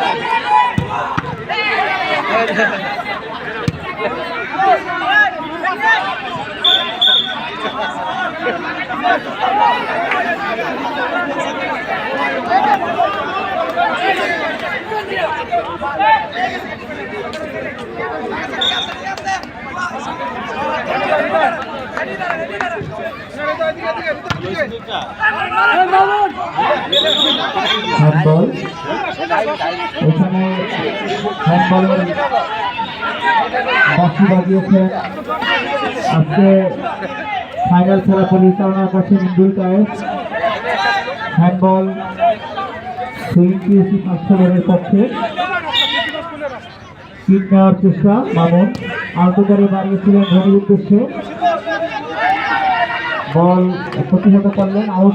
Hey, brother! Handball. এখানে হ্যান্ডবলের বাসি বাজিয়েছেন আজকে ফাইনাল খেলা পরিচালনা করছেন Indul Kayes. Handball swing PAC ফাস্টবলের পক্ষে। কিক নেওয়ার চেষ্টা, মামুন। আলতো করে বাড়িয়েছিলেন ধোনির উদ্দেশ্যে। বল প্রতিহত করলেন আউট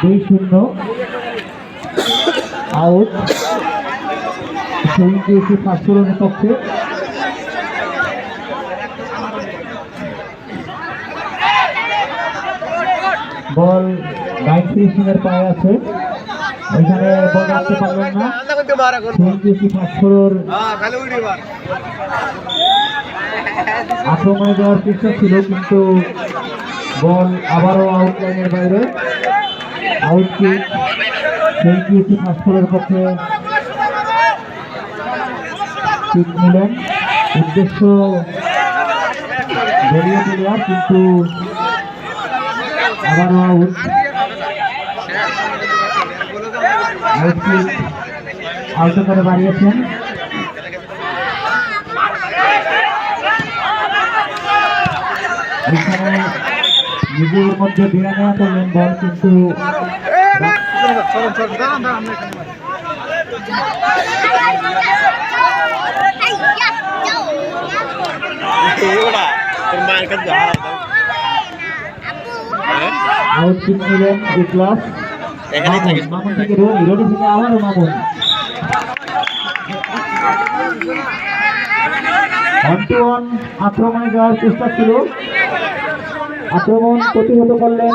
দুই শূন্য। আউট দিয়েছে ফার্স্টের পক্ষে। বল নাইন ফিনিশিং এর পায়ে আছে। এখানে বল রাখতে পারলেন না। আক্রমণে যাওয়ার চেষ্টা ছিল, কিন্তু বল আবারও আউট লাইনের বাইরে। আউট কিক সেই দিয়েছে ফাস্টফলের পক্ষে। কিক নিলেন। উদ্দেশ্য বেরিয়ে দেওয়ার কিন্তু আবারও আউট। আউট করে বাড়িয়েছেন। এখানে নিজের মধ্যে বিনা নেওয়া করলেন বল কিন্তু আউট কিক নিলেন বিপ্লব মামুন, থেকে রনি রনি থেকে আবারও মামুন। ওয়ান টু ওয়ান আক্রমণে যাওয়ার চেষ্টা ছিল। আক্রমণ প্রতিহত করলেন!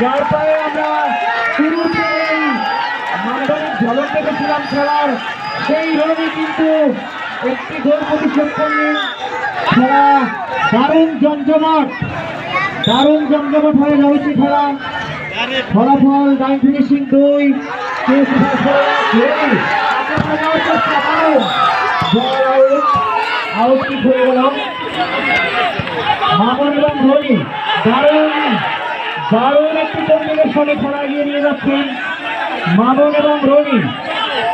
যার পায়ে আমরা শুরুতেই মানবানিক ঝলক দেখেছিলাম খেলার, সেই রনি কিন্তু একটি গোল প্রতিশোধ করলেন। খেলা দারুণ জমজমাট, দারুণ হয়ে যাচ্ছে খেলা। ফলাফল নাইন ফিনিশিং দুই আউট আউট কিক হয়ে গেল মামুন এবং ধোনি দারুণ দারুণ একটি কম্বিনেশনে খেলা এগিয়ে নিয়ে যাচ্ছেন মামুন এবং রনি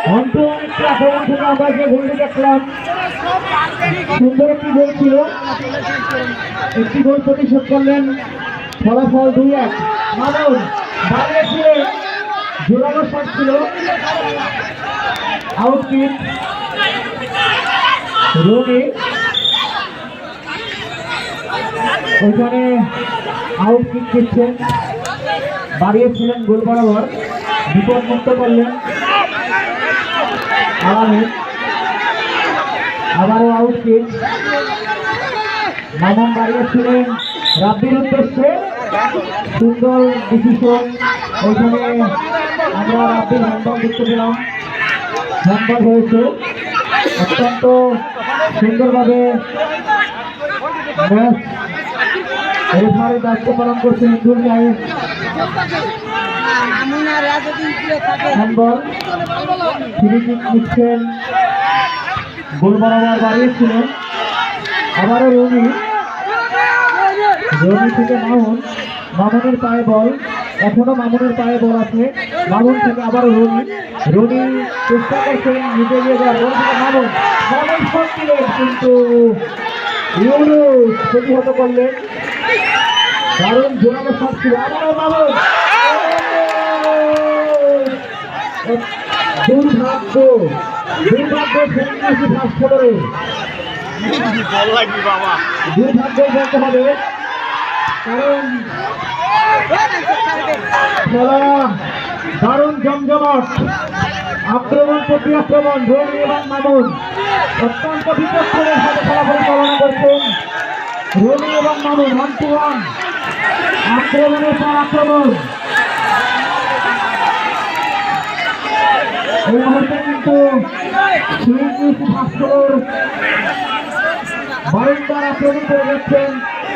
অন্ত অনেকটা আক্রমণ থেকে আমরা যে গোলটি দেখলাম সুন্দর একটি গোল ছিল। একটি গোল প্রতিশোধ করলেন। ফলাফল দুই এক। মামুন দাঁড়িয়েছিলেন জোরালো শট ছিল। আউট কিক রনি ওইখানে দিচ্ছেন। বাড়িয়েছিলেন গোল বরাবর। বিপদ মুক্ত করলেন। আলামিন আবারও আউট কিক মামুন বাড়িয়েছিলেন। রাব্বির উদ্দেশ্যে। সুন্দর ডিসিশন ওইখানে আমরা রাব্বির হ্যান্ডবল দেখতে পেলাম। হ্যান্ডবল হয়েছে। অত্যন্ত সুন্দরভাবে দায়িত্ব পালন করছেন ইন্দুর নিচ্ছেন গোল বাড়িয়েছিলেন। আবারও রবি রবি থেকে মামুন মামুনের পায়ে বল এখনও মামুনের পায়ে বল আছে। মামুন থেকে আবারও রবি রবি চেষ্টা করছেন নিজে গিয়ে যাওয়ার বল থেকে মামুন মামুন শট দিলেন কিন্তু ইউনুস প্রতিহত করলেন। দারুণ জোরালো শট ছিল। আবারও মামুন দুর্ভাগ্য দুর্ভাগ্য সেলিব্রেশন ফার্স্ট দুর্ভাগ্য বলতে হবে কারণ খেলা দারুণ জমজমাট, আক্রমণ প্রতি আক্রমণ রবি এবং মামুন অত্যন্ত বিচক্ষণের সাথে খেলা পরিচালনা করছেন। রবি এবং মামুন ওয়ান টু ওয়ান আক্রমণের পর আক্রমণ। এই মুহূর্তে কিন্তু সুইঙ্গিস ভাস্কর বারংবার আক্রমণ করে যাচ্ছেন।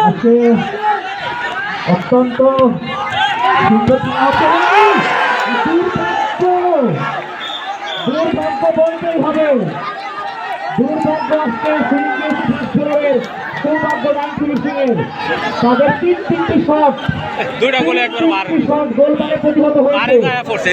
আজকে অত্যন্ত সুন্দর দুর্ভাগ্য বলতেই হবে দুর্ভাগ্য আজকে সুইঙ্গিস ভাস্করের সৌভাগ্য রান তাদের তিন তিনটি শট দুইটা গোলে একবার মার শট গোল মানে প্রতিহত হয়েছে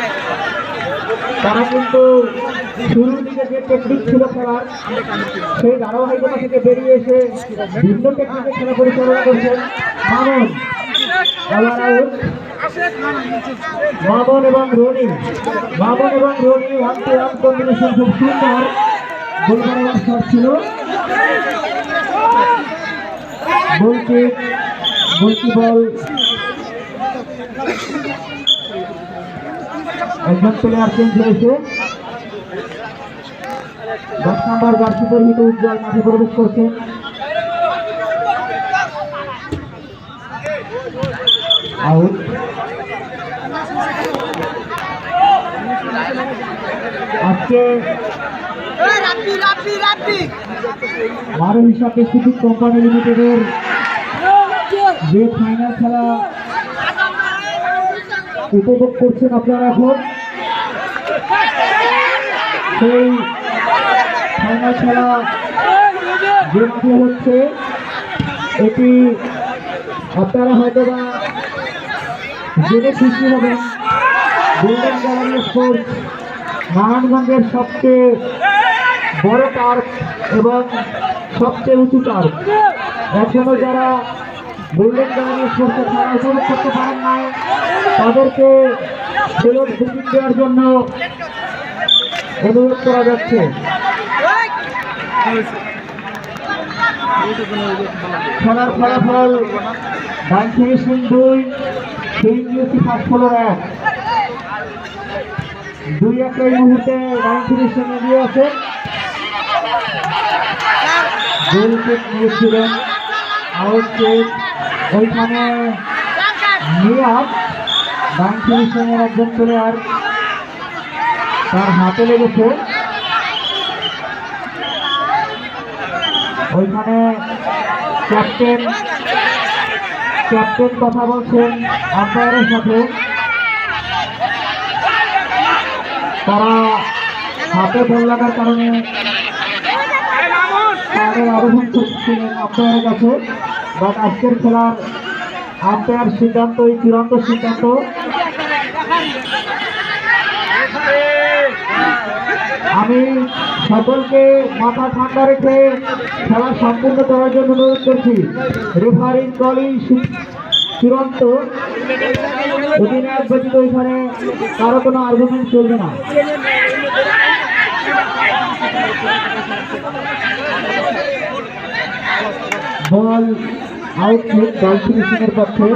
তারা কিন্তু শুরুর দিকে যে টেকনিক ছিল খেলার, সেই ধারাবাহিকতা থেকে বেরিয়ে এসে ভিন্ন টেকনিকে খেলা পরিচালনা করছেন মামন মামন এবং রনি। মামন এবং Rony one two one combination খুব সুন্দর গোল করার শট ছিল। গোলকি গোলকি বল। একজন প্লেয়ার চেঞ্জ হয়েছে। দশ নম্বর জার্সি পরিহিত উজ্জ্বল মাঠে প্রবেশ করছেন আউট আজকে বারো হিসাবে কোম্পানি লিমিটেডের যে ফাইনাল খেলা উপভোগ করছেন আপনারা এখন। সেই খেলা যে মাঠে হচ্ছে, এটি আপনারা হয়তো বা জেনে খুশি হবেন গোল্ডেন গ্যালারি স্পোর্টস নারায়ণগঞ্জের সবচেয়ে বড় পার্ক এবং সবচেয়ে উঁচু পার্ক। এখনও যারা গোল্ডেন গ্যালারি স্পোর্টসের খেলা উপভোগ করতে পারেন নাই তাদেরকে সেলুট বুকিং দেওয়ার জন্য অনুরোধ করা যাচ্ছে। খেলার ফলাফল ফিনিশিং দুই তিন ইউসি ফলোর এক। দুই একটা মুহূর্তে ফিনিশিং এগিয়ে আছে। নিয়েছিলেন আউট ওইখানে নিয়াজ ডান এর একজন প্লেয়ার তার হাতে লেগেছে। ওইখানে ক্যাপ্টেন ক্যাপ্টেন কথা বলছেন আম্পায়ারের সাথে। তারা হাতে বল লাগার কারণে তাদের আবেদন করছিলেন আম্পায়ারের কাছে। বাট আজকের খেলার আম্পায়ার সিদ্ধান্ত এই চূড়ান্ত সিদ্ধান্ত। আমি সকলকে মাথা ঠান্ডা রেখে খেলা সম্পূর্ণ করার জন্য অনুরোধ করছি। রেফারিং কলই চূড়ান্ত। অধিনায়ক ব্যতীত এখানে কারও কোনো আর্গুমেন্ট চলবে না। বল আউটলেট দল ফিনিশিংয়ের পক্ষে।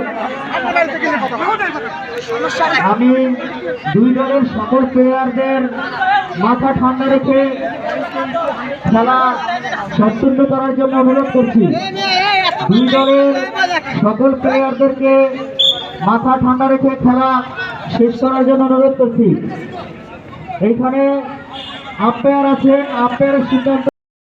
আমি দুই দলের সকল প্লেয়ারদের মাথা ঠান্ডা রেখে খেলা সম্পূর্ণ করার জন্য অনুরোধ করছি। দুই দলের সকল প্লেয়ারদেরকে মাথা ঠান্ডা রেখে খেলা শেষ করার জন্য অনুরোধ করছি। এইখানে আম্পায়ার আছে আম্পায়ারের সিদ্ধান্ত